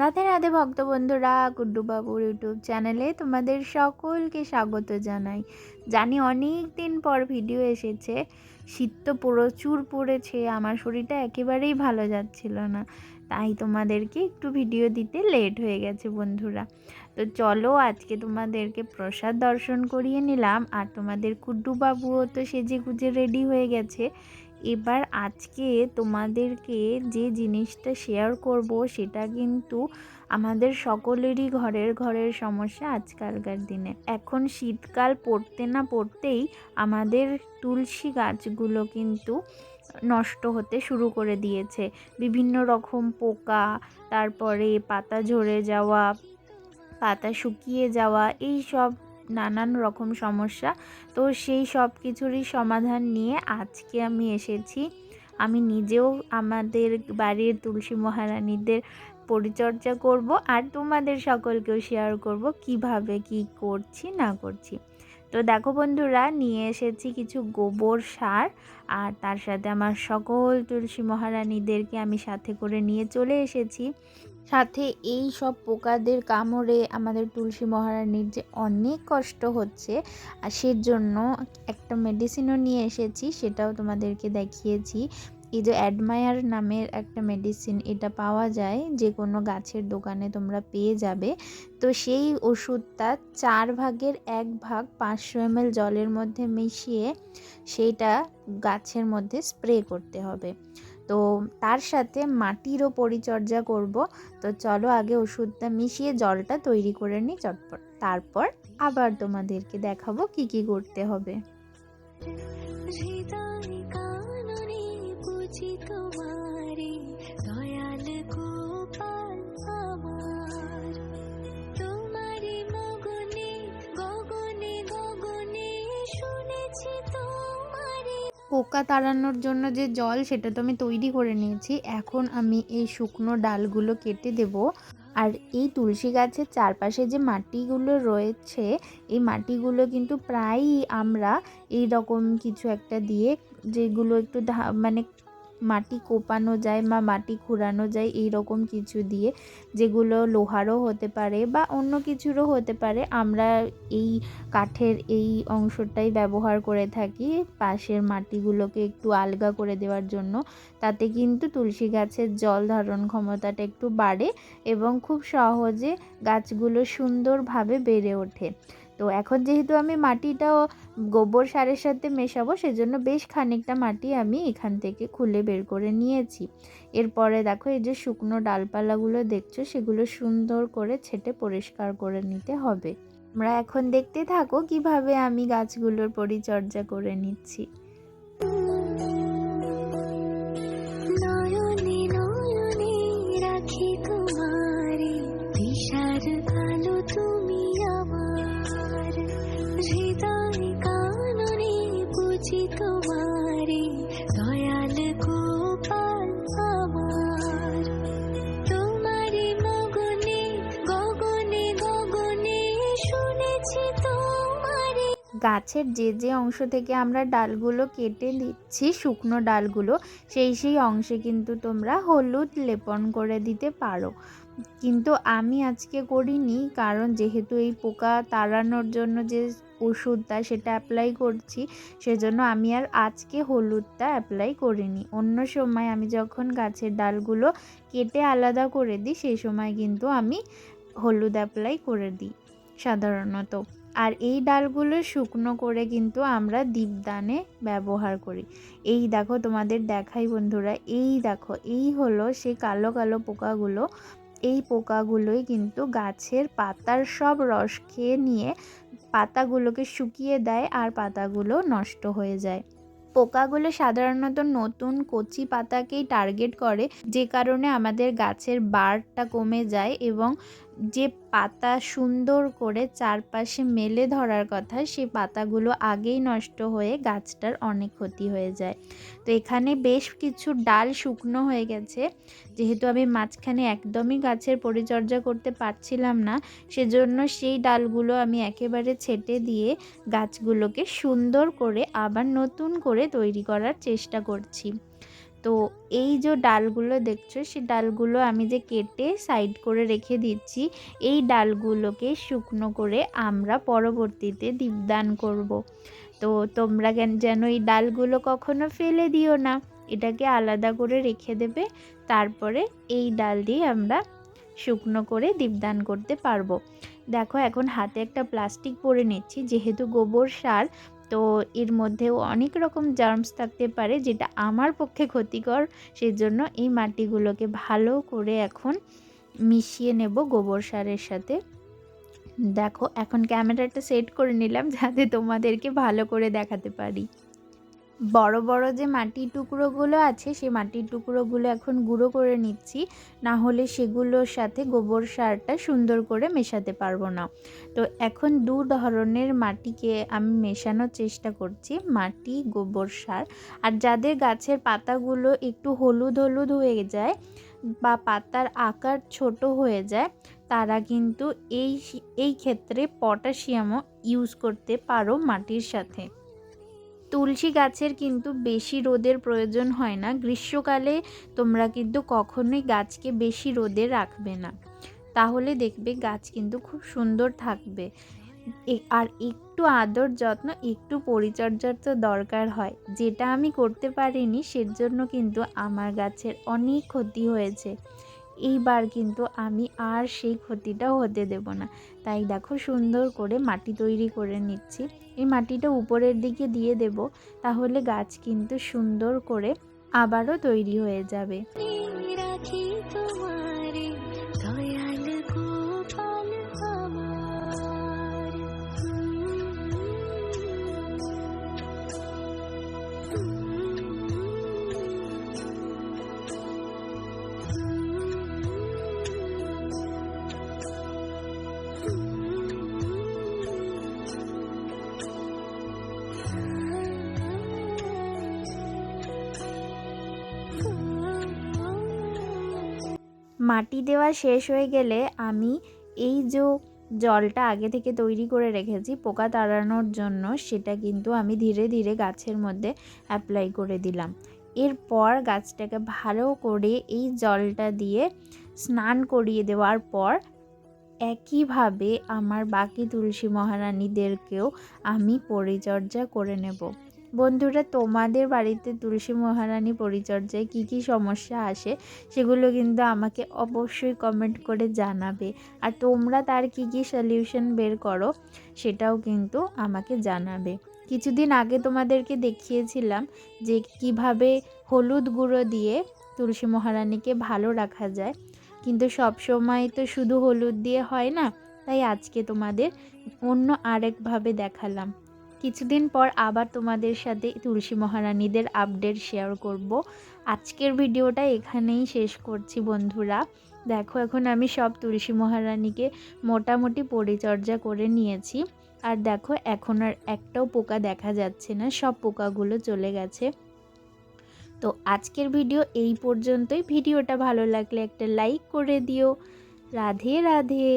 রাধে রাধে ভক্ত বন্ধুরা গুড্ডুবাবুর ইউটিউব চ্যানেলে তোমাদের সকলকে স্বাগত জানাই। জানি অনেক দিন পর ভিডিও এসেছে, শীত তো প্রচুর পড়েছে, আমার শরীরটা একেবারেই ভালো যাচ্ছিল না, তাই তোমাদেরকে একটু ভিডিও দিতে লেট হয়ে গেছে বন্ধুরা। তো চলো আজকে তোমাদেরকে প্রসাদ দর্শন করিয়ে নিলাম, আর তোমাদের কুড্ডুবাবুও তো সেজে গুজে রেডি হয়ে গেছে এবার আজকে তোমাদেরকে যে জিনিসটা শেয়ার করব, সেটা কিন্তু আমাদের সকলেরই ঘরের ঘরের সমস্যা আজকালকার দিনে। এখন শীতকাল পড়তে না পড়তেই আমাদের তুলসী গাছগুলো কিন্তু নষ্ট হতে শুরু করে দিয়েছে। বিভিন্ন রকম পোকা, তারপরে পাতা ঝরে যাওয়া, পাতা শুকিয়ে যাওয়া এই সব নানান রকম সমস্যা। তো সেই সব কিছুরই সমাধান নিয়ে আজকে আমি এসেছি। আমি নিজেও আমাদের বাড়ির তুলসী মহারানীদের পরিচর্যা করব আর তোমাদের সকলকেও শেয়ার করব কীভাবে, কি করছি, না করছি। তো দেখো বন্ধুরা, নিয়ে এসেছি কিছু গোবর সার আর তার সাথে আমার সকল তুলসী মহারানীদেরকে আমি সাথে করে নিয়ে চলে এসেছি। সাথে এই সব পোকাদের কামড়ে আমাদের তুলসী মহারানীর যে অনেক কষ্ট হচ্ছে, আর সেজন্য একটা মেডিসিনও নিয়ে এসেছি, সেটাও তোমাদেরকে দেখিয়েছি। এই যে অ্যাডমায়ার নামের একটা মেডিসিন এটা পাওয়া যায় যে কোনো গাছের দোকানে তোমরা পেয়ে যাবে। তো সেই ওষুধটা চার ভাগের এক ভাগ পাঁচশো এমএল জলের মধ্যে মিশিয়ে, সেইটা গাছের মধ্যে স্প্রে করতে হবে। তো তার সাথে মাটিরও পরিচর্যা করব। তো চলো আগে ওষুধটা মিশিয়ে জলটা তৈরি করে নিই চটপট। তারপর আবার তোমাদেরকে দেখাবো কি কি করতে হবে। তোমারে, দয়াল পোকা তাড়ানোর জন্য যে জল, সেটা তো আমি তৈরি করে নিয়েছি। এখন আমি এই শুকনো ডালগুলো কেটে দেব। আর এই তুলসী গাছের চারপাশে যে মাটিগুলো রয়েছে, এই মাটিগুলো কিন্তু প্রায়ই আমরা এই রকম কিছু একটা দিয়ে, যেগুলো একটু মানে মাটি কোপানো যায় বা মাটি খুঁড়ানো যায় এই রকম কিছু দিয়ে যেগুলো লোহারও হতে পারে বা অন্য কিছুরও হতে পারে, আমরা এই কাঠের এই অংশটাই ব্যবহার করে থাকি পাশের মাটিগুলোকে একটু আলগা করে দেওয়ার জন্য। তাতে কিন্তু তুলসী গাছের জল ধারণ ক্ষমতাটা একটু বাড়ে এবং খুব সহজে গাছগুলো সুন্দরভাবে বেড়ে ওঠে। তো এখন যেহেতু আমি মাটিটাও গোবর সারের সাথে মেশাবো, সেজন্য বেশ খানিকটা মাটি আমি এখান থেকে খুলে বের করে নিয়েছি। এরপরে দেখো, এই যে শুকনো ডালপালাগুলো দেখছ, সেগুলো সুন্দর করে ছেটে পরিষ্কার করে নিতে হবে। আমরা এখন দেখতে থাকো কীভাবে আমি গাছগুলোর পরিচর্যা করে নিচ্ছি। গাছের যে যে অংশ থেকে আমরা ডালগুলো কেটে দিচ্ছি, শুকনো ডালগুলো, সেই সেই অংশে কিন্তু তোমরা হলুদ লেপন করে দিতে পারো। কিন্তু আমি আজকে করিনি, কারণ যেহেতু এই পোকা তাড়ানোর জন্য যে ওষুধটা সেটা অ্যাপ্লাই করছি, সেজন্য আমি আর আজকে হলুদটা অ্যাপ্লাই করিনি। অন্য সময় আমি যখন গাছের ডালগুলো কেটে আলাদা করে দিই, সেই সময় কিন্তু আমি হলুদ অ্যাপ্লাই করে দিই, সাধারণত। আর এই ডালগুলো শুকনো করে কিন্তু আমরা দীপদানে ব্যবহার করি। এই দেখো তোমাদের দেখাই বন্ধুরা, এই দেখো, এই হলো সেই কালো কালো পোকাগুলো। এই পোকাগুলোই কিন্তু গাছের পাতার সব রস খেয়ে নিয়ে পাতাগুলোকে শুকিয়ে দেয় আর পাতাগুলো নষ্ট হয়ে যায়। পোকাগুলো সাধারণত নতুন কচি পাতাকেই টার্গেট করে, যে কারণে আমাদের গাছের বারটা কমে যায় এবং যে পাতা সুন্দর করে চারপাশে মেলে ধরার কথা সেই পাতাগুলো আগেই নষ্ট হয়ে গাছটার অনেক ক্ষতি হয়ে যায়। তো এখানে বেশ কিছু ডাল শুকনো হয়ে গেছে। যেহেতু আমি মাঝখানে একদমই গাছের পরিচর্যা করতে পারছিলাম না, সেজন্য সেই ডালগুলো আমি একেবারে ছেটে দিয়ে গাছগুলোকে সুন্দর করে আবার নতুন করে তৈরি করার চেষ্টা করছি। তো এই যে ডালগুলো দেখছ সেই ডালগুলো আমি যে কেটে সাইড করে রেখে দিচ্ছি, এই ডালগুলোকে শুকনো করে আমরা পরবর্তীতে দীপদান করব। তো তোমরা যেন এই ডালগুলো কখনো ফেলে দিও না, এটাকে আলাদা করে রেখে দেবে, তারপরে এই ডাল দিয়ে আমরা শুকনো করে দীপদান করতে পারব দেখো, এখন হাতে একটা প্লাস্টিক পরে নিচ্ছি, যেহেতু গোবর সার তো এর মধ্যেও অনেক রকম জার্মস থাকতে পারে যেটা আমার পক্ষে ক্ষতিকর। সেই জন্য এই মাটিগুলোকে ভালো করে এখন মিশিয়ে নেব গোবর সারের সাথে। দেখো, এখন ক্যামেরাটা সেট করে নিলাম যাতে তোমাদেরকে ভালো করে দেখাতে পারি। বড় বড় যে মাটির টুকরোগুলো আছে সেই মাটির টুকরোগুলো এখন গুঁড়ো করে নিচ্ছি। না হলে সেগুলোর সাথে গোবর সারটা সুন্দর করে মেশাতে পারব না। তো এখন দু ধরনের মাটিকে আমি মেশানোর চেষ্টা করছি, মাটি, গোবর সার। আর যাদের গাছের পাতাগুলো একটু হলুদ হলুদ হয়ে যায় বা পাতার আকার ছোট হয়ে যায়, তারা কিন্তু এই এই ক্ষেত্রে পটাশিয়ামও ইউজ করতে পারো মাটির সাথে। তুলসী গাছের কিন্তু বেশি রোদের প্রয়োজন হয় না। গ্রীষ্মকালে তোমরা কিন্তু কখনোই গাছকে বেশি রোদে রাখবে না। তাহলে দেখবে গাছ কিন্তু খুব সুন্দর থাকবে। আর একটু আদর যত্ন, একটু পরিচর্যার তো দরকার হয়। যেটা আমি করতে পারিনি, সেজন্য কিন্তু আমার গাছের অনেক ক্ষতি হয়েছে। এইবার কিন্তু আমি আর সেই ক্ষতিটাও হতে দেব না। তাই দেখো সুন্দর করে মাটি তৈরি করে নিচ্ছি। এই মাটিটা উপরের দিকে দিয়ে দেব, তাহলে গাছ কিন্তু সুন্দর করে আবারও তৈরি হয়ে যাবে। রাখি মাটি দেওয়া শেষ হয়ে গেলে আমি এই যে জলটা আগে থেকে তৈরি করে রেখেছি পোকা তাড়ানোর জন্য, সেটা কিন্তু আমি ধীরে ধীরে গাছের মধ্যে অ্যাপ্লাই করে দিলাম। এরপর গাছটাকে ভালো করে এই জলটা দিয়ে স্নান করিয়ে দেওয়ার পর একইভাবে আমার বাকি তুলসী মহারানীদেরকেও আমি পরিচর্যা করে নেব। বন্ধুরা, তোমাদের বাড়িতে তুলসী মহারানী পরিচর্যায় কি কি সমস্যা আসে সেগুলো কিন্তু আমাকে অবশ্যই কমেন্ট করে জানাবে। আর তোমরা তার কি কি সলিউশন বের করো সেটাও কিন্তু আমাকে জানাবে। কিছুদিন আগে তোমাদেরকে দেখিয়েছিলাম যে কীভাবে হলুদ গুঁড়ো দিয়ে তুলসী মহারানীকে ভালো রাখা যায়। কিন্তু সব সময় তো শুধু হলুদ দিয়ে হয় না, তাই আজকে তোমাদের অন্য আরেকভাবে দেখালাম। কিছুদিন পর আবার তোমাদের সাথে তুলসী মহারানীদের আপডেট শেয়ার করব। আজকের ভিডিওটা এখানেই শেষ করছি বন্ধুরা। দেখো, এখন আমি সব তুলসী মহারানীকে মোটামুটি পরিচর্যা করে নিয়েছি। আর দেখো, এখন আর একটাও পোকা দেখা যাচ্ছে না, সব পোকাগুলো চলে গেছে। তো আজকের ভিডিও এই পর্যন্তই। ভিডিওটা ভালো লাগলে একটা লাইক করে দিও। রাধে রাধে।